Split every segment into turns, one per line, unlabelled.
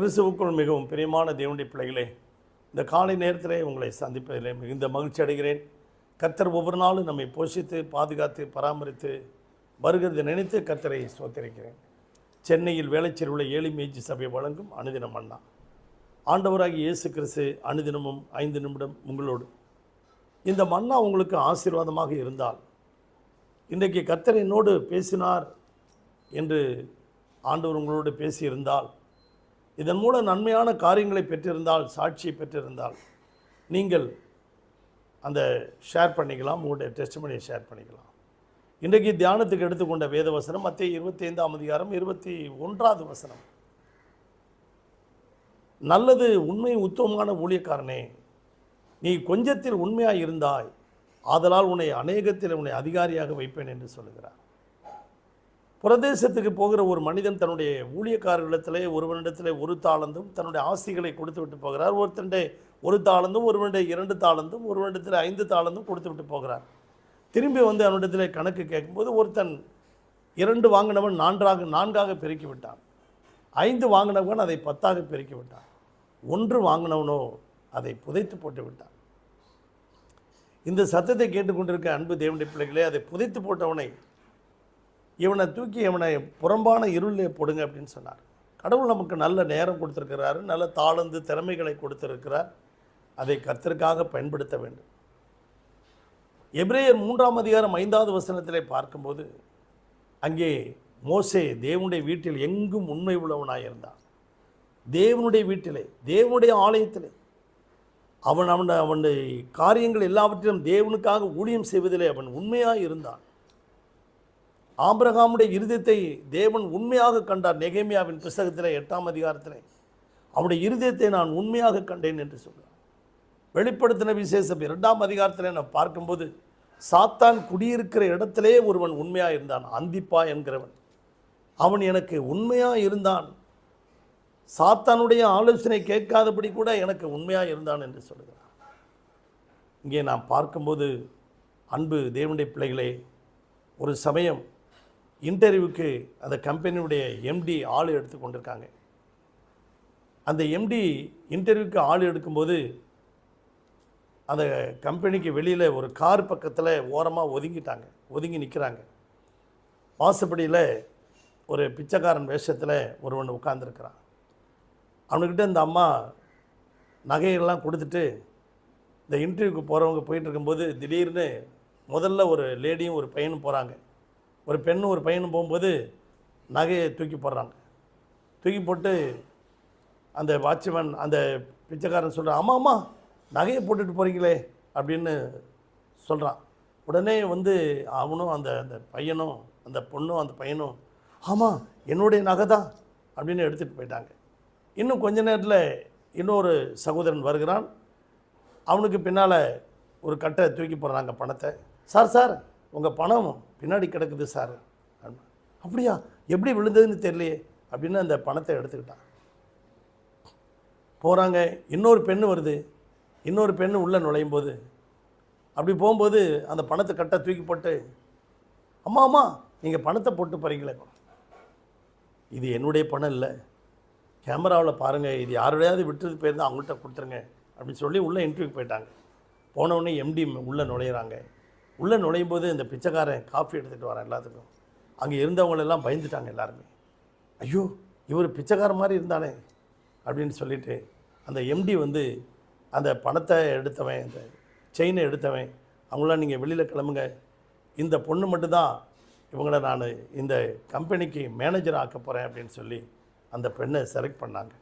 கிறிஸ்துவுக்குள் மிகவும் பிரியமான தேவனுடைய பிள்ளைகளே இந்த காலை நேரத்திலே உங்களை சந்திப்பதிலே மிகுந்த மகிழ்ச்சி அடைகிறேன். கர்த்தர் ஒவ்வொரு நாளும் நம்மை போஷித்து பாதுகாத்து பராமரித்து வருகிறதை நினைத்து கர்த்தரை சோத்தரிக்கிறேன் சென்னையில் வேலைச்சேரி உள்ள ஏழை மேய்ச்சி சபை வழங்கும் அனுதினம் அண்ணா. ஆண்டவராகிய இயேசு கிறிஸ்து அனுதினமும் ஐந்து நிமிடம் உங்களோடு. இந்த மன்னா உங்களுக்கு ஆசீர்வாதமாக இருந்தால் இன்றைக்கு கர்த்தர் என்னோடு பேசினார் என்று ஆண்டவர் உங்களோடு பேசியிருந்தால் இதன் மூலம் நன்மையான காரியங்களை பெற்றிருந்தால் சாட்சியை பெற்றிருந்தால் நீங்கள் அந்த ஷேர் பண்ணிக்கலாம் உங்களுடைய டெஸ்ட்மனியை ஷேர் பண்ணிக்கலாம். இன்றைக்கு தியானத்துக்கு எடுத்துக்கொண்ட வேத வசனம் மத்திய இருபத்தி ஐந்தாம் அதிகாரம் இருபத்தி ஒன்றாவது வசனம். நல்லது உண்மை உத்தமமான ஊழியக்காரனே நீ கொஞ்சத்தில் உண்மையாக இருந்தாய் ஆதலால் உன்னை அநேகத்தில் உன்னை அதிகாரியாக வைப்பேன் என்று சொல்லுகிறார். பிரதேசத்துக்கு போகிற ஒரு மனிதன் தன்னுடைய ஊழியக்காரர்களிடத்திலே ஒருவனிடத்திலே ஒரு தாளந்தும் தன்னுடைய ஆசிகளை கொடுத்து விட்டு போகிறார். ஒருத்தனுடைய ஒரு தாளந்தும் ஒருவனுடைய இரண்டு தாளந்தும் ஒருவனிடத்தில் ஐந்து தாளந்தும் கொடுத்து விட்டு போகிறார். திரும்பி வந்து அவனிடத்தில் கணக்கு கேட்கும்போது ஒருத்தன் இரண்டு வாங்கினவன் நான்காக நான்காக பெருக்கி விட்டான். ஐந்து வாங்கினவன் அதை பத்தாக பெருக்கி விட்டான். ஒன்று வாங்கினவனோ அதை புதைத்து போட்டு விட்டான். இந்த சத்தத்தை கேட்டுக்கொண்டிருக்க அன்பு தேவனுடைய பிள்ளைகளே அதை புதைத்து போட்டவனை இவனை தூக்கி இவனை புறம்பான இருளிலே போடுங்க அப்படின்னு சொன்னார். கடவுள் நமக்கு நல்ல நேரம் கொடுத்துருக்கிறாரு நல்ல தாளந்து திறமைகளை கொடுத்துருக்கிறார். அதை கத்திற்காக பயன்படுத்த வேண்டும். எப்ரேயர் மூன்றாம் அதிகாரம் ஐந்தாவது வசனத்திலே பார்க்கும்போது அங்கே மோசே தேவனுடைய வீட்டில் எங்கும் உண்மை உள்ளவனாக இருந்தான். தேவனுடைய வீட்டிலே தேவனுடைய ஆலயத்திலே அவன் அவன் அவனுடைய காரியங்கள் எல்லாவற்றிலும் தேவனுக்காக ஊழியம் செய்வதிலே அவன் உண்மையாக இருந்தான். ஆபிரகாமுடைய இருதயத்தை தேவன் உண்மையாக கண்டார். நெகேமியாவின் புஸ்தகத்தில் எட்டாம் அதிகாரத்தில். அவனுடைய இருதயத்தை நான் உண்மையாக கண்டேன் என்று சொல்கிறார் வெளிப்படுத்தின விசேஷம் இரண்டாம் அதிகாரத்தில் நான் பார்க்கும்போது சாத்தான் குடியிருக்கிற இடத்திலே ஒருவன் உண்மையாக இருந்தான். அந்திப்பா என்கிறவன். அவன் எனக்கு உண்மையாக இருந்தான். சாத்தானுடைய ஆலோசனை கேட்காதபடி கூட எனக்கு உண்மையாக இருந்தான் என்று சொல்கிறான் இங்கே நாம் பார்க்கும்போது அன்பு தேவனுடைய பிள்ளைகளே ஒரு சமயம் இன்டர்வியூக்கு அந்த கம்பெனியுடைய எம்டி ஆள் எடுத்து கொண்டிருக்காங்க. அந்த எம்டி இன்டர்வியூக்கு ஆள் எடுக்கும்போது அந்த கம்பெனிக்கு வெளியில் ஒரு கார் பக்கத்தில் ஓரமாக ஒதுங்கிட்டாங்க. ஒதுங்கி நிற்கிறாங்க வாசப்படியில் ஒரு பிச்சைக்காரன் வேஷத்தில் ஒருவன் உட்காந்துருக்கிறான் அவனுக்கிட்ட இந்த அம்மா நகையெல்லாம் கொடுத்துட்டு இந்த இன்டர்வியூக்கு போகிறவங்க போயிட்டு இருக்கும்போது திடீர்னு முதல்ல ஒரு லேடியும் ஒரு பையனும் போகிறாங்க ஒரு பெண்ணும் ஒரு பையனும் போகும்போது நகையை தூக்கி போடுறாங்க. தூக்கி போட்டு அந்த வாட்ச்மேன் அந்த பிச்சைக்காரன் சொல்கிறான் ஆமாம் ஆமாம் நகையை போட்டுட்டு போகிறீங்களே அப்படின்னு சொல்கிறான் உடனே வந்து அவனும் அந்த அந்த பையனும் அந்த பொண்ணும் அந்த பையனும் ஆமாம் என்னுடைய நகை தான் அப்படின்னு எடுத்துகிட்டு போயிட்டாங்க. இன்னும் கொஞ்ச நேரத்தில் இன்னொரு சகோதரன் வருகிறான். அவனுக்கு பின்னால் ஒரு கட்டை தூக்கி போடுறாங்க பணத்தை. சார் சார் உங்கள் பணம் பின்னாடி கிடக்குது சார். அப்படியா? எப்படி விழுந்ததுன்னு தெரியலையே அப்படின்னு அந்த பணத்தை எடுத்துக்கிட்டான். போகிறாங்க இன்னொரு பெண்ணு வருது. இன்னொரு பெண்ணு உள்ளே நுழையும் போது அப்படி போகும்போது அந்த பணத்தை கட்டை தூக்கி போட்டு அம்மா அம்மா நீங்கள் பணத்தை போட்டு போகிறீங்களே இது என்னுடைய பணம் இல்லை. கேமராவில் பாருங்கள் இது யாரோடையாவது விட்டுறது போயிருந்தால் அவங்கள்ட்ட கொடுத்துருங்க அப்படின்னு சொல்லி உள்ளே இன்டர்வியூ போயிட்டாங்க. போனவுடனே எம்டி உள்ளே நுழையிறாங்க. உள்ளே நுழையும் போது இந்த பிச்சைக்காரன் காஃபி எடுத்துகிட்டு வரேன் எல்லாத்துக்கும். அங்கே இருந்தவங்களெல்லாம் பயந்துட்டாங்க எல்லாருமே. ஐயோ இவர் பிச்சைக்கார மாதிரி இருந்தானே அப்படின்னு சொல்லிட்டு அந்த எம்டி வந்து அந்த பணத்தை எடுத்தவன் அந்த செயினை எடுத்தவன் அவங்களாம் நீங்கள் வெளியில் கிளம்புங்க. இந்த பொண்ணு மட்டும்தான் இவங்கள நான் இந்த கம்பெனிக்கு மேனேஜர் ஆக்க போகிறேன் அப்படின்னு சொல்லி அந்த பெண்ணை செலக்ட் பண்ணாங்க.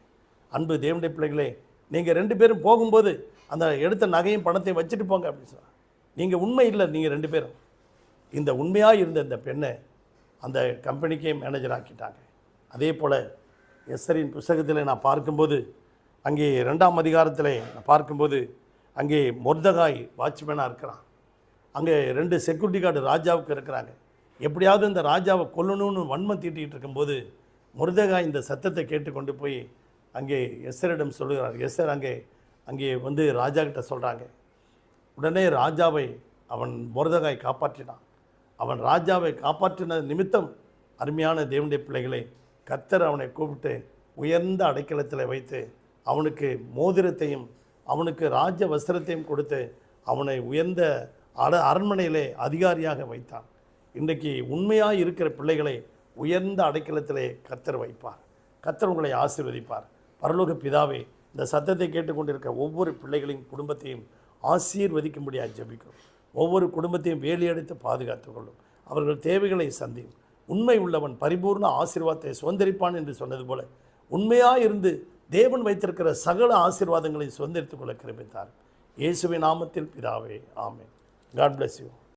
அன்பு தேவனுடைய பிள்ளைகளே நீங்கள் ரெண்டு பேரும் போகும்போது அந்த எடுத்த நகையும் பணத்தையும் வச்சுட்டு போங்க அப்படின்னு சொன்னாங்க. நீங்கள் உண்மை இல்லை நீங்கள் ரெண்டு பேரும். இந்த உண்மையாக இருந்த இந்த பெண்ணை அந்த கம்பெனிக்கே மேனேஜர் ஆக்கிட்டாங்க. அதே போல் எஸ்ஸரின் புஸ்தகத்தில் நான் பார்க்கும்போது அங்கே ரெண்டாம் அதிகாரத்தில் நான் பார்க்கும்போது அங்கே மொர்தகாய் வாட்ச்மேனாக இருக்கிறான். அங்கே ரெண்டு செக்யூரிட்டி கார்டு ராஜாவுக்கு இருக்கிறாங்க. எப்படியாவது இந்த ராஜாவை கொல்லணும்னு வன்மம் தீட்டிகிட்டு இருக்கும்போது முருதகாய் இந்த சத்தத்தை கேட்டு கொண்டு போய் அங்கே எஸ்ஸரிடம் சொல்லுகிறார் எஸ்ஸர் அங்கே அங்கே வந்து ராஜா கிட்ட சொல்கிறாங்க உடனே ராஜாவை அவன் மொரதகாய் காப்பாற்றினான். அவன் ராஜாவை காப்பாற்றின நிமித்தம் அருமையான தேவனுடைய பிள்ளைகளை கத்தர் அவனை கூப்பிட்டு உயர்ந்த அடைக்கலத்தில் வைத்து அவனுக்கு மோதிரத்தையும் அவனுக்கு ராஜ வஸ்திரத்தையும் கொடுத்து அவனை உயர்ந்த அட அரண்மனையிலே அதிகாரியாக வைத்தான். இன்றைக்கு உண்மையாக இருக்கிற பிள்ளைகளை உயர்ந்த அடைக்கலத்திலே கத்தர் வைப்பார். கத்தர் உங்களை ஆசீர்வதிப்பார். பரலோக பிதாவே இந்த சத்தத்தை கேட்டுக்கொண்டிருக்க ஒவ்வொரு பிள்ளைகளின் குடும்பத்தையும் ஆசீர்வதிக்கும்படியாக ஜபிக்கும் ஒவ்வொரு குடும்பத்தையும் வேலியடைத்து பாதுகாத்துக் கொள்ளும். அவர்கள் தேவைகளை சந்தியும். உண்மை உள்ளவன் பரிபூர்ண ஆசீர்வாதத்தை சுதந்திரிப்பான் என்று சொன்னது போல உண்மையாக இருந்து தேவன் வைத்திருக்கிற சகல ஆசீர்வாதங்களை சுதந்திரித்துக் கொள்ள கிரமித்தார் இயேசுவின் நாமத்தில் பிதாவே ஆமேன். God bless you